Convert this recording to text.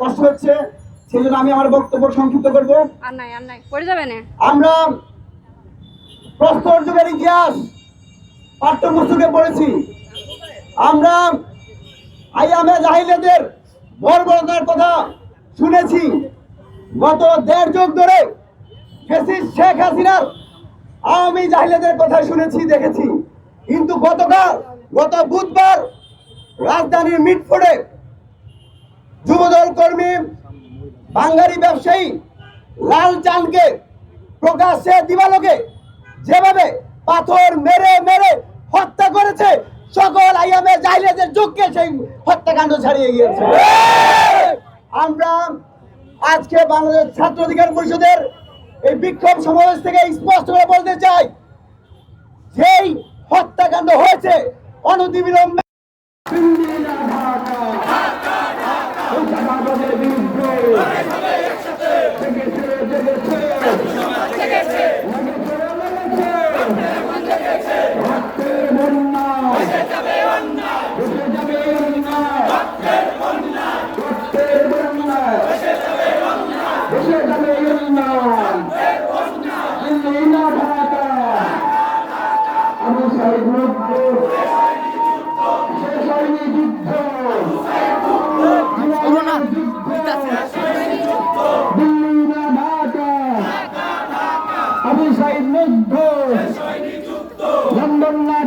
হচ্ছে সেজন্য আমি আমার বক্তব্য সংক্ষিপ্ত করব। আর নাই আর নাই। পড়ে যাবে না? আমরা প্রস্তর যুগের ইতিহাস পাঠ্যপুস্তকে পড়েছি। আমরা আইয়ামে জাহিলেদের বর্বরতার কথা শুনেছি। গত দেড় যুগ ধরে ফেসিস শেখ হাসিনার আওয়ামী জাহিলেদের কথা শুনেছি দেখেছি। কিন্তু গতকাল গত বুধবার রাজধানীর মিটফোর্ডে যুবদল কর্মী, বাঙালি ব্যবসায়ী লাল চাঁদকে প্রকাশ্যে দিবালোকে যেভাবে পাথর মেরে মেরে হত্যা করেছে, সকল আইয়ামে জাহিলিয়াতের যুগকে সেই হত্যাকাণ্ড ছাড়িয়ে গিয়েছে। আমরা আজকে বাংলাদেশ ছাত্র অধিকার পরিষদের এই বিক্ষোভ সমাবেশ থেকে স্পষ্ট করে বলতে চাই, যেই হত্যাকাণ্ড হয়েছে, অনতিবিলম্বে আবু সাইদ মুগ্ধ দিল্লি না